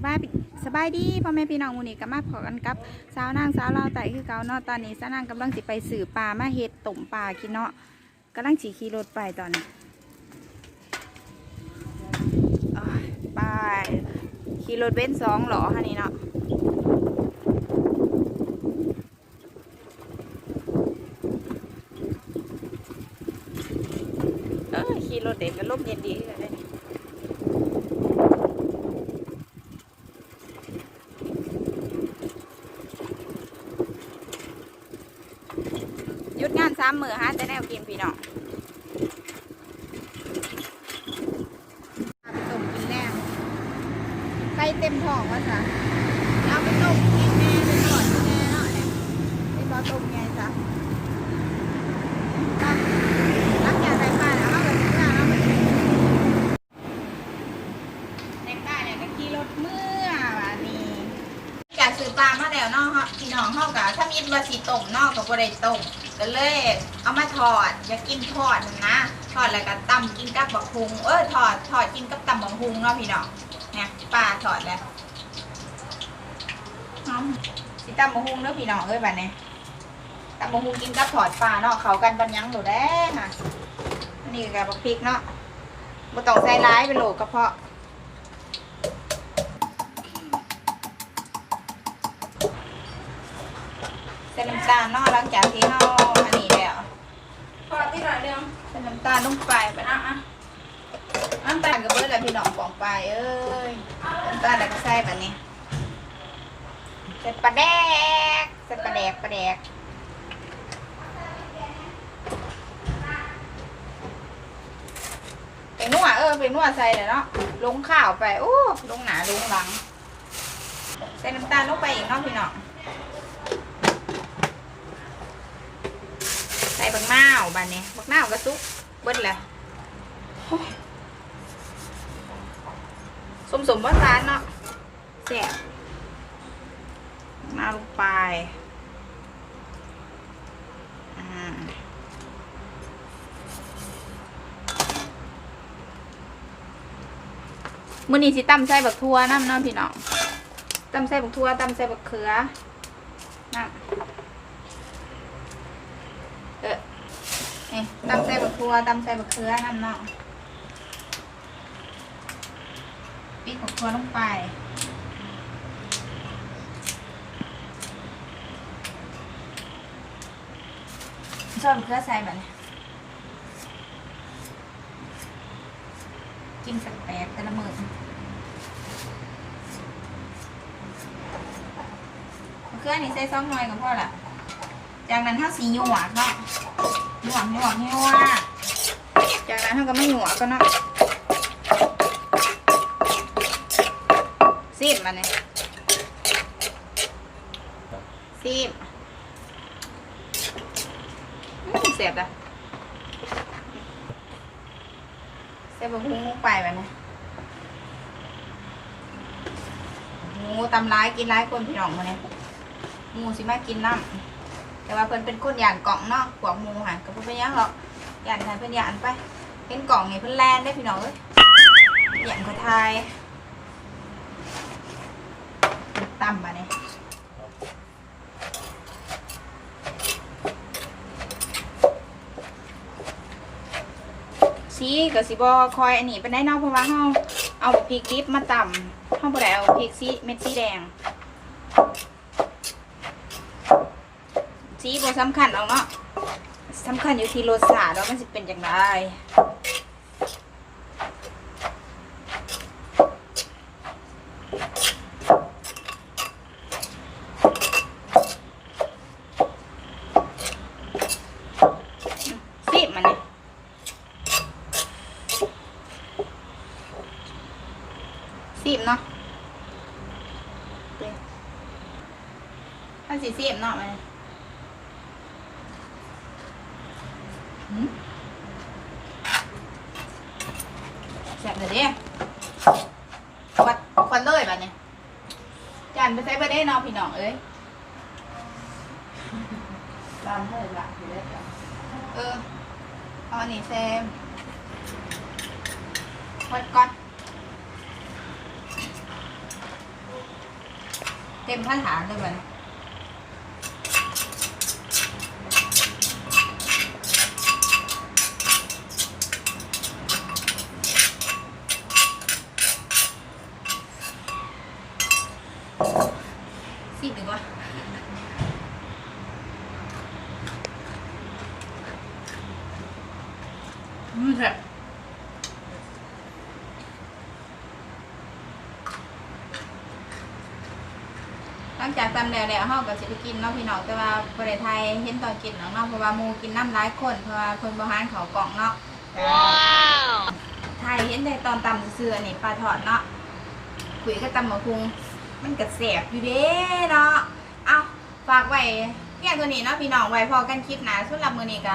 สบายสบายดีพ่อแม่พี่น้องมูนี่ก็มาพอกันกับสาวนางสาวลาวไต่คือเก่าเนาะตอนนี้สาวนางกำลังสิไปสื่อปลามาเฮ็ดต้มปลากินเนาะกำลังขี่ขี่รถไปตอนนี้อ้ายไปขี่รถเบนซ์สองหรอฮะนี่เนาะเออขี่รถเด็กก็ลมเย็นดีเลย ยุดงานสามมือฮะแต่แนวกินพี่น้องเอาไปต้มกินแน่ไข่เต็มท้องวะจ๊ะเอาไปต้มกินแน่ไปก่อนกินแน่เนาะเนี่ยไม่รอต้มไงจ๊ะตั้งรักอยากใส่ปลาแล้วเอาไปกินข้าวเอาไปกินในป้าเนี่ยก็ขี่รถเมื่อวันนี้อยากซื้อปลามาแล้วเนาะฮะพี่น้องเฮากะถ้ามีมาสีต้มเนอกก็บ่ได้ต้ม ก็เลยเอามาทอดอยากกินทอดนะ ทอดแล้วก็ตำกินกับบักฮุงเออทอดทอดกินกับตำบักฮุงเนาะพี่น้องเนี่ยปลาทอดแล้วหอมสิตำบักฮุงเนาะพี่น้องเอ้ยบัดนี้ตำบักฮุงกินกับทอดปลาเนาะเขากันบันยังโดดแด้ค่ะนี่กับบักพริกเนาะบ่ต้องใส่ร้ายไปโหลกระเพาะำตาลเนาะหลังจากที่เราอันนี้แล้วพอที่หน่อยเดียวใส่น้ำตาลลงไปแบบอะอะน้ำตาลกับเบิร์ดแหละพี่น้องปองไปเอ้ยน้ำตาลแล้วก็ใส่แบบนี้ใส่ปลาแดกใส่ปลาแดกปลาแดกเป็นนัวเออเป็นนัวใส่เลยเนาะลงข้าวไปโอ้ลงหนาลงหลังใส่น้ำตาลลงไปอีกเนาะพี่น้อง ใส่บักนาว บานนี้บักนาวก็ซุกเบิ้ลแหละสมสมว่าร้านเนาะแซ่บบักนาลงไปอ่ามื้อนี้สิตำใส่บักทั่วน้ำนาะพี่น้องตำใส่บักทั่วตำใส่บักเขือน้ำ เออ นี่ตำใส่บักทัวตำใส่บักเขือน้ำเนาะปีกบักทัวลงไปชอบบักเขือใส่แบบนี้กินสักแปลกแต่ละมือบักเขือนี่ใส่ซองหน่อยก็พอละจากนั้นถ้าสีหยวกเนาะ หยวกหยวกหยวกจากนั้นถ้าก็ไม่หยวกก็เนาะซีบมันเนี่ยซีบอืมเสียบละเสียบแบบหูไปแบบนี้หูตำร้ายกินร้ายคนพี่น้องมาเนี่ยหูสิมากินน้ำ แต่ว่าเพิ่นเป็นคนหยานกล่องเนาะกล่องหมูหันก็บ่เป็นหยังหรอกย่านไทยเพิ่นหยานไปเห็นกล่องนี่เพิ่นแลนได้พี่น้องเอ้ยย่านเขาไทยต่ำมาเนี่ยสีก็สิบ่คอยอันนี้เป็นได้นอกเพราะว่าเฮาเอาพริกดิบมาต่ำเฮาบ่ได้เอาพริกสีเม็ดสีแดง สีโบ่สำคัญหรอกเนาะสำคัญอยู่ที่รสชาติแล้วมันสิเป็นอย่างไรสิมันเนี่ยสิบเนาะเดี๋ยวถ้าสีสิบเนาะมัน หืม แซ่บเลยเด้ควัดควัดเลยแบบนี้จานไปใส่ไปได้เนอพี่น้องเอ้ยตามเท่าไหร่ละอยู่ได้จ้ะเออเอาอันนี้แซมควัดก่อนเต็มท่าถางเลยมันสิบดีก ว่าอืมแซ่บหลังจากตำแล้วแล้วเฮาก็สิไปกินเนาะพี่น้องแต่ว่าประเทศไทยเห็นตอนกินเนาะเพราะว่าหมูกินน้ำหลายคนเพราะว่าคนบ่หานเขาวกล่องเนาะว้าวไทยเห็นแต่ตอนตำซื่อๆอันนี้ปลาทอดเนาะคุยก็ตำหมะคุง มันกระแสบอยู่เด้เนาะเอาฝากไว้เพียงเท่านี้เนาะพี่น้องไว้พอกันคลิปหน้าสำหรับมือนี้ก็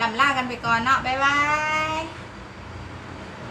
ลำลากันไปก่อนเนาะบ๊ายบาย